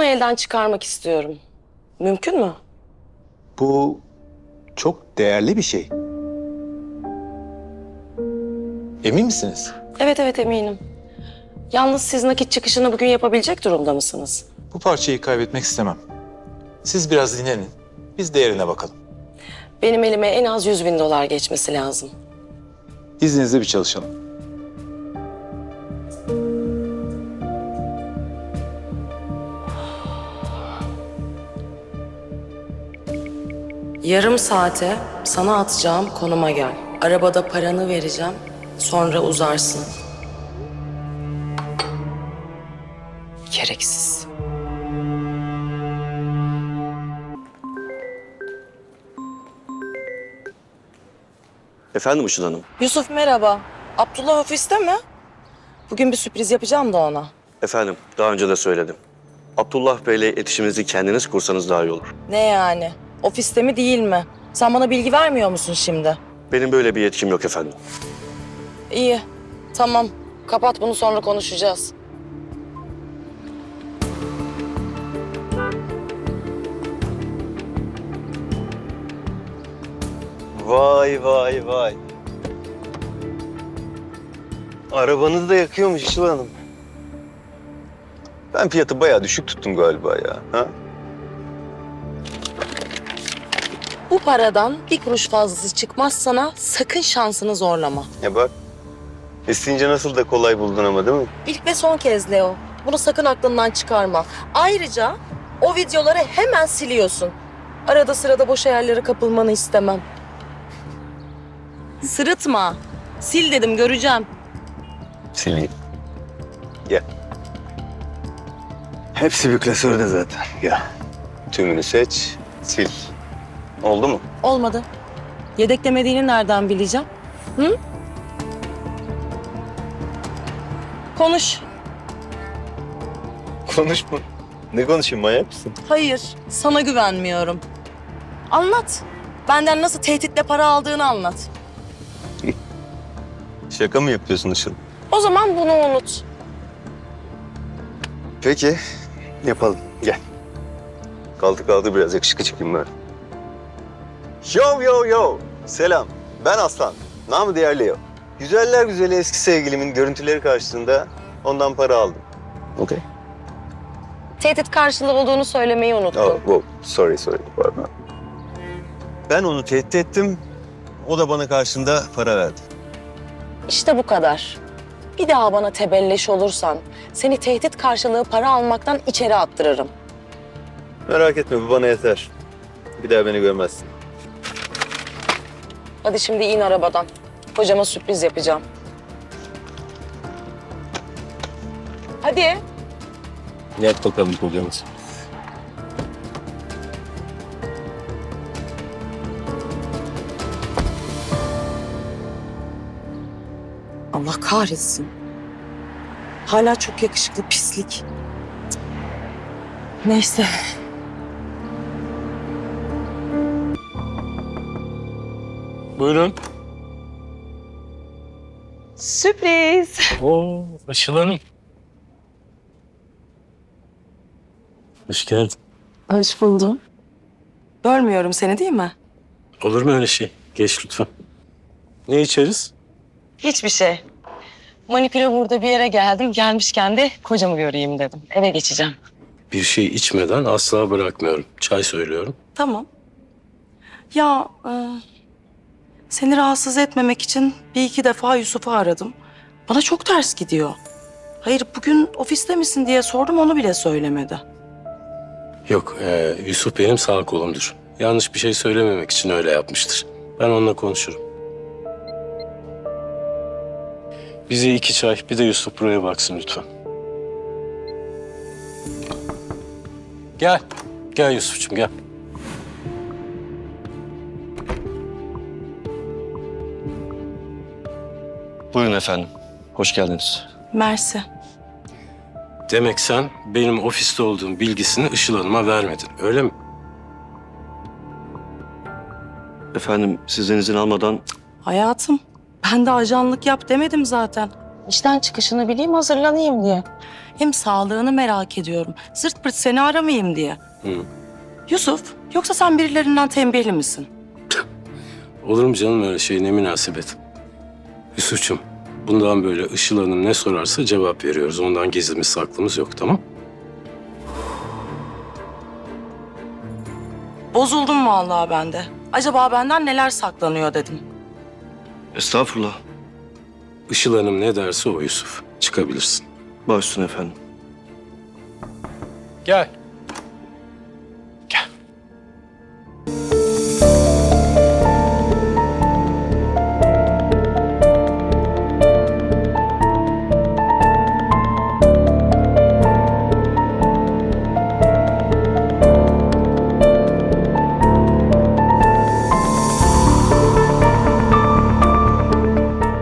Bunu elden çıkarmak istiyorum. Mümkün mü? Bu çok değerli bir şey. Emin misiniz? Evet evet eminim. Yalnız siz nakit çıkışını bugün yapabilecek durumda mısınız? Bu parçayı kaybetmek istemem. Siz biraz dinlenin. Biz değerine bakalım. Benim elime en az 100 bin dolar geçmesi lazım. İzninizle bir çalışalım. Yarım saate sana atacağım konuma gel. Arabada paranı vereceğim. Sonra uzarsın. Gereksiz. Efendim Işıl Hanım. Yusuf merhaba. Abdullah ofiste mi? Bugün bir sürpriz yapacağım da ona. Efendim daha önce de söyledim. Abdullah Bey'le iletişiminizi kendiniz kursanız daha iyi olur. Ne yani? Ofiste mi değil mi? Sen bana bilgi vermiyor musun şimdi? Benim böyle bir yetkim yok efendim. İyi. Tamam. Kapat bunu sonra konuşacağız. Vay vay vay. Arabanızı da yakıyormuş Işıl Hanım. Ben fiyatı bayağı düşük tuttum galiba ya. Ha? Bu paradan bir kuruş fazlası çıkmaz sana sakın şansını zorlama. Ya bak. İsteyince nasıl da kolay buldun ama değil mi? İlk ve son kez Leo. Bunu sakın aklından çıkarma. Ayrıca o videoları hemen siliyorsun. Arada sırada boş yerlere kapılmanı istemem. Sırıtma. Sil dedim göreceğim. Sileyim. Gel. Hepsi bir klasörde zaten. Gel. Tümünü seç, sil. Oldu mu? Olmadı. Yedeklemediğini nereden bileceğim? Hı? Konuş. Konuşma. Ne konuşayım manyak mısın? Hayır, sana güvenmiyorum. Anlat. Benden nasıl tehditle para aldığını anlat. Şaka mı yapıyorsun Işıl? O zaman bunu unut. Peki, yapalım. Gel. Kaldı kaldı biraz yakışıklı çıkayım ben. Yo yo yo. Selam. Ben Aslan. Namı diğer Leo. Güzeller güzeli eski sevgilimin görüntüleri karşısında ondan para aldım. Okey. Tehdit karşılığı olduğunu söylemeyi unuttun. Oh, wow. Sorry, sorry. Pardon. Ben onu tehdit ettim. O da bana karşında para verdi. İşte bu kadar. Bir daha bana tebelleş olursan seni tehdit karşılığı para almaktan içeri attırırım. Merak etme bu bana yeter. Bir daha beni görmezsin. Hadi şimdi in arabadan. Kocama sürpriz yapacağım. Hadi. Yap bakalım kocamız. Allah kahretsin. Hala çok yakışıklı pislik. Neyse. Buyurun. Sürpriz. Oo, Işıl Hanım. Hoş geldin. Hoş buldum. Bölmüyorum seni değil mi? Olur mu öyle şey? Geç lütfen. Ne içeriz? Hiçbir şey. Manipüle burada bir yere geldim. Gelmişken de kocamı göreyim dedim. Eve geçeceğim. Bir şey içmeden asla bırakmıyorum. Çay söylüyorum. Tamam. Ya e, seni rahatsız etmemek için bir iki defa Yusuf'u aradım. Bana çok ters gidiyor. Hayır bugün ofiste misin diye sordum onu bile söylemedi. Yok, e, Yusuf benim sağ kolumdur. Yanlış bir şey söylememek için öyle yapmıştır. Ben onunla konuşurum. Bize iki çay, bir de Yusuf buraya baksın lütfen. Gel. Gel Yusuf'cum gel. Buyurun efendim. Hoş geldiniz. Mersi. Demek sen benim ofiste olduğum bilgisini Işıl Hanım'a vermedin, öyle mi? Efendim sizden izin almadan Hayatım ben de ajanlık yap demedim zaten. İşten çıkışını bileyim hazırlanayım diye. Hem sağlığını merak ediyorum. Zırt pırt seni aramayayım diye. Hı. Yusuf, yoksa sen birilerinden tembihli misin? Olur mu canım öyle şey ne münasebet. Yusuf'cum bundan böyle Işıl Hanım ne sorarsa cevap veriyoruz. Ondan gizlimiz saklımız yok tamam? Bozuldum vallahi ben de. Acaba benden neler saklanıyor dedim. Estağfurullah. Işıl Hanım ne derse o Yusuf. Çıkabilirsin. Baş üstüne efendim. Gel.